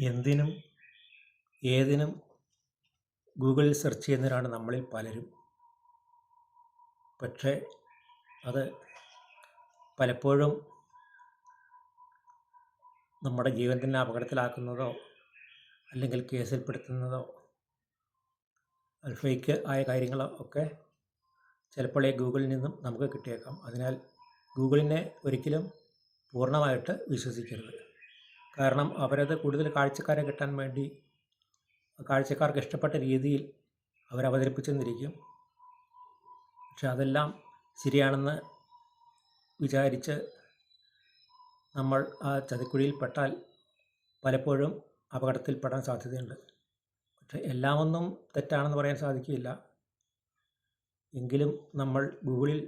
എന്തിനും ഏതിനും ഗൂഗിളിൽ സെർച്ച് ചെയ്യുന്നവരാണ് നമ്മളിൽ പലരും. പക്ഷേ അത് പലപ്പോഴും നമ്മുടെ ജീവൻ തന്നെ അപകടത്തിലാക്കുന്നതോ അല്ലെങ്കിൽ കേസിൽപ്പെടുത്തുന്നതോ ഫേക്ക് ആയ കാര്യങ്ങളോ ഒക്കെ ചിലപ്പോൾ ഈ ഗൂഗിളിൽ നിന്നും നമുക്ക് കിട്ടിയേക്കാം. അതിനാൽ ഗൂഗിളിനെ ഒരിക്കലും പൂർണമായിട്ട് വിശ്വസിക്കരുത്. കാരണം അവരത് കൂടുതൽ കാഴ്ചക്കാരെ കിട്ടാൻ വേണ്ടി കാഴ്ചക്കാർക്ക് ഇഷ്ടപ്പെട്ട രീതിയിൽ അവരവതരിപ്പിച്ചെന്നിരിക്കും പക്ഷെ അതെല്ലാം ശരിയാണെന്ന് വിചാരിച്ച് നമ്മൾ ആ ചതിക്കുഴിയിൽ പെട്ടാൽ പലപ്പോഴും അപകടത്തിൽപ്പെടാൻ സാധ്യതയുണ്ട്. പക്ഷെ എല്ലാമൊന്നും തെറ്റാണെന്ന് പറയാൻ സാധിക്കില്ല എങ്കിലും നമ്മൾ ഗൂഗിളിൽ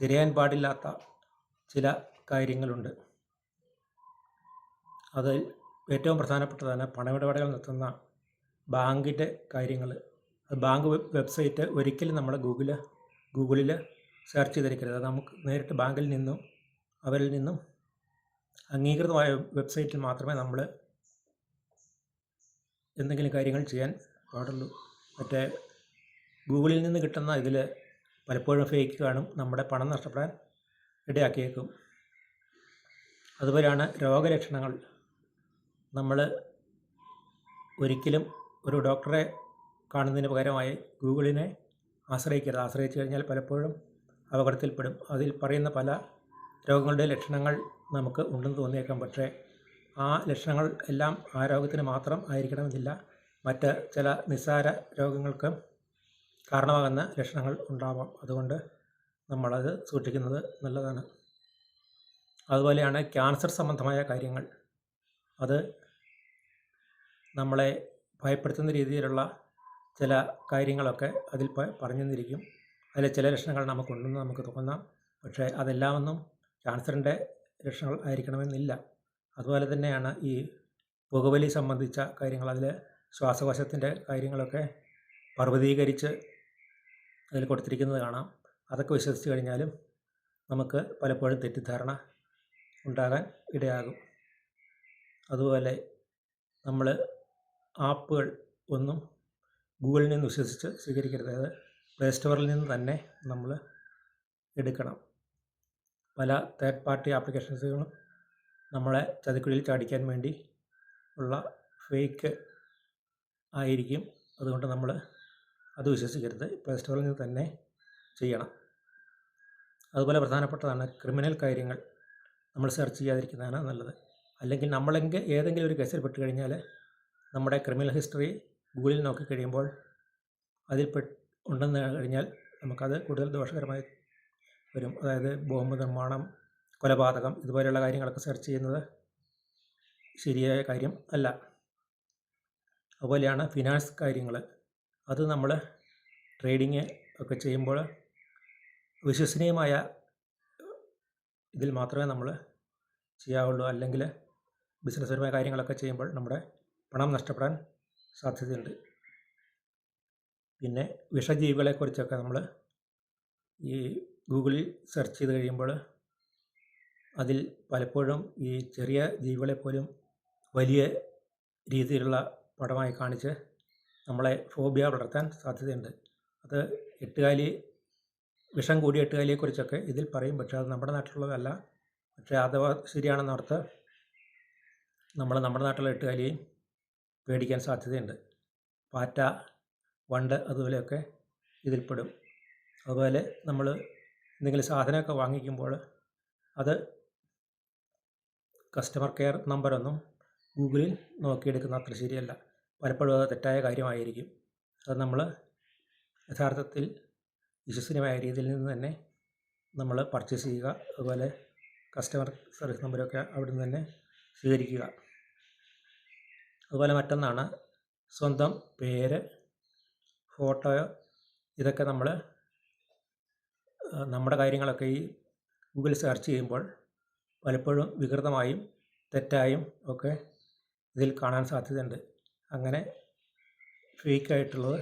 തിരയാൻ പാടില്ലാത്ത ചില കാര്യങ്ങളുണ്ട്. അതിൽ ഏറ്റവും പ്രധാനപ്പെട്ടതാണ് പണമിടപാടുകൾ നടത്തുന്ന ബാങ്കിന്റെ കാര്യങ്ങൾ. ബാങ്ക് വെബ്സൈറ്റ് ഒരിക്കലും നമ്മൾ ഗൂഗിൾ ഗൂഗിളിൽ സെർച്ച് ചെയ്തിരിക്കരുത്. അത് നമുക്ക് നേരിട്ട് ബാങ്കിൽ നിന്നും അവരിൽ നിന്നും അംഗീകൃതമായ വെബ്സൈറ്റിൽ മാത്രമേ നമ്മൾ എന്തെങ്കിലും കാര്യങ്ങൾ ചെയ്യാൻ പാടുള്ളൂ. മറ്റേ ഗൂഗിളിൽ നിന്ന് കിട്ടുന്ന ഇതിൽ പലപ്പോഴും ഫേക്ക് കാണും. നമ്മുടെ പണം നഷ്ടപ്പെടാൻ ഇടയാക്കിയേക്കും. അതുപോലെയാണ് രോഗലക്ഷണങ്ങൾ. നമ്മൾ ഒരിക്കലും ഒരു ഡോക്ടറെ കാണുന്നതിന് പകരമായി ഗൂഗിളിനെ ആശ്രയിക്കരുത്. ആശ്രയിച്ചു കഴിഞ്ഞാൽ പലപ്പോഴും അപകടത്തിൽപ്പെടും. അതിൽ പറയുന്ന പല രോഗങ്ങളുടെ ലക്ഷണങ്ങൾ നമുക്ക് ഉണ്ടെന്ന് തോന്നിയേക്കാം. പക്ഷേ ആ ലക്ഷണങ്ങൾ എല്ലാം ആ രോഗത്തിന് മാത്രം ആയിരിക്കണമെന്നില്ല. മറ്റ് ചില നിസ്സാര രോഗങ്ങൾക്ക് കാരണമാകുന്ന ലക്ഷണങ്ങൾ ഉണ്ടാവാം. അതുകൊണ്ട് നമ്മളത് സൂക്ഷിക്കുന്നത് നല്ലതാണ്. അതുപോലെയാണ് ക്യാൻസർ സംബന്ധമായ കാര്യങ്ങൾ. അത് നമ്മളെ ഭയപ്പെടുത്തുന്ന രീതിയിലുള്ള ചില കാര്യങ്ങളൊക്കെ അതിൽ പറഞ്ഞെന്നിരിക്കും അതിലെ ചില ലക്ഷണങ്ങൾ നമുക്കുണ്ടെന്ന് നമുക്ക് തോന്നാം. പക്ഷേ അതെല്ലാമൊന്നും ക്യാൻസറിന്റെ ലക്ഷണങ്ങൾ ആയിരിക്കണമെന്നില്ല. അതുപോലെ തന്നെയാണ് ഈ പുകവലി സംബന്ധിച്ച കാര്യങ്ങൾ അതിൽ ശ്വാസകോശത്തിന്റെ കാര്യങ്ങളൊക്കെ പർവതീകരിച്ച് അതിൽ കൊടുത്തിരിക്കുന്നത് കാണാം. അതൊക്കെ വിശ്വസിച്ച് കഴിഞ്ഞാലും നമുക്ക് പലപ്പോഴും തെറ്റിദ്ധാരണ ഉണ്ടാകാൻ ഇടയാകും. അതുപോലെ നമ്മൾ ആപ്പുകൾ ഒന്നും ഗൂഗിളിൽ നിന്ന് വിശ്വസിച്ച് സ്വീകരിക്കരുത്. അത് പ്ലേ സ്റ്റോറിൽ നിന്ന് തന്നെ നമ്മൾ എടുക്കണം. പല തേർഡ് പാർട്ടി ആപ്ലിക്കേഷൻസുകളും നമ്മളെ ചതിക്കുഴിയിൽ ചാടിക്കാൻ വേണ്ടി ഉള്ള ഫേക്ക് ആയിരിക്കും. അതുകൊണ്ട് നമ്മൾ അത് വിശ്വസിക്കരുത്. പ്ലേ സ്റ്റോറിൽ നിന്ന് തന്നെ ചെയ്യണം. അതുപോലെ പ്രധാനപ്പെട്ടതാണ് ക്രിമിനൽ കാര്യങ്ങൾ. നമ്മൾ സെർച്ച് ചെയ്യാതിരിക്കുന്നതാണ് നല്ലത്. അല്ലെങ്കിൽ നമ്മളെങ്കിൽ ഏതെങ്കിലും ഒരു കേസിൽ പെട്ട് കഴിഞ്ഞാൽ നമ്മുടെ ക്രിമിനൽ ഹിസ്റ്ററി ഗൂഗിളിൽ നോക്കി കഴിയുമ്പോൾ അതിൽ പെട്ട് ഉണ്ടെന്ന് കഴിഞ്ഞാൽ നമുക്കത് കൂടുതൽ ദോഷകരമായി വരും. അതായത് ബോംബ് നിർമ്മാണം കൊലപാതകം ഇതുപോലെയുള്ള കാര്യങ്ങളൊക്കെ സെർച്ച് ചെയ്യുന്നത് ശരിയായ കാര്യം അല്ല. അതുപോലെയാണ് ഫിനാൻസ് കാര്യങ്ങൾ. അത് നമ്മൾ ട്രേഡിങ് ഒക്കെ ചെയ്യുമ്പോൾ വിശ്വസനീയമായ ഇതിൽ മാത്രമേ നമ്മൾ ചെയ്യാവുള്ളൂ. അല്ലെങ്കിൽ ബിസിനസ്സുപരമായ കാര്യങ്ങളൊക്കെ ചെയ്യുമ്പോൾ നമ്മുടെ പണം നഷ്ടപ്പെടാൻ സാധ്യതയുണ്ട്. പിന്നെ വിഷജീവികളെക്കുറിച്ചൊക്കെ നമ്മൾ ഈ ഗൂഗിളിൽ സെർച്ച് ചെയ്ത് കഴിയുമ്പോൾ അതിൽ പലപ്പോഴും ഈ ചെറിയ ജീവികളെ പോലും വലിയ രീതിയിലുള്ള പടമായി കാണിച്ച് നമ്മളെ ഫോബിയ വളർത്താൻ സാധ്യതയുണ്ട്. അത് എട്ടുകാലി വിഷം കൂടിയ എട്ടുകാലിയെക്കുറിച്ചൊക്കെ ഇതിൽ പറയും. പക്ഷേ അത് നമ്മുടെ നാട്ടിലുള്ളതല്ല. പക്ഷേ അഥവാ ശരിയാണെന്നോർത്ത് നമ്മൾ നമ്മുടെ നാട്ടിലെ എട്ടുകാലിയും പേടിക്കാൻ സാധ്യതയുണ്ട്. പാറ്റ വണ്ട് അതുപോലെയൊക്കെ ഇതിൽപ്പെടും. അതുപോലെ നമ്മൾ എന്തെങ്കിലും സാധനമൊക്കെ വാങ്ങിക്കുമ്പോൾ അത് കസ്റ്റമർ കെയർ നമ്പറൊന്നും ഗൂഗിളിൽ നോക്കിയെടുക്കുന്ന അത്ര ശരിയല്ല. പലപ്പോഴും അത് തെറ്റായ കാര്യമായിരിക്കും. അത് നമ്മൾ യഥാർത്ഥത്തിൽ വിശ്വസനീയമായ രീതിയിൽ നിന്ന് തന്നെ നമ്മൾ പർച്ചേസ് ചെയ്യുക. അതുപോലെ കസ്റ്റമർ സർവീസ് നമ്പറൊക്കെ അവിടെ നിന്ന് തന്നെ സ്വീകരിക്കുക. അതുപോലെ മറ്റൊന്നാണ് സ്വന്തം പേര് ഫോട്ടോയോ ഇതൊക്കെ നമ്മൾ നമ്മുടെ കാര്യങ്ങളൊക്കെ ഈ ഗൂഗിൾ സെർച്ച് ചെയ്യുമ്പോൾ പലപ്പോഴും വികൃതമായും തെറ്റായും ഒക്കെ ഇതിൽ കാണാൻ സാധ്യതയുണ്ട്. അങ്ങനെ ഫേക്കായിട്ടുള്ളത്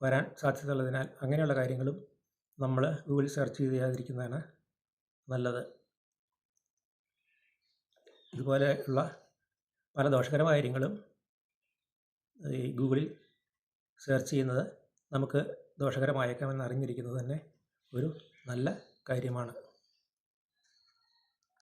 വരാൻ സാധ്യതയുള്ളതിനാൽ അങ്ങനെയുള്ള കാര്യങ്ങളും നമ്മൾ ഗൂഗിൾ സെർച്ച് ചെയ്യാതിരിക്കുന്നതാണ് നല്ലത്. ഇതുപോലെ ഉള്ള പല ദോഷകരമായ കാര്യങ്ങളും ഈ ഗൂഗിളിൽ സെർച്ച് ചെയ്യുന്നത് നമുക്ക് ദോഷകരമായേക്കാമെന്ന് അറിഞ്ഞിരിക്കുന്നത് തന്നെ ഒരു നല്ല കാര്യമാണ്.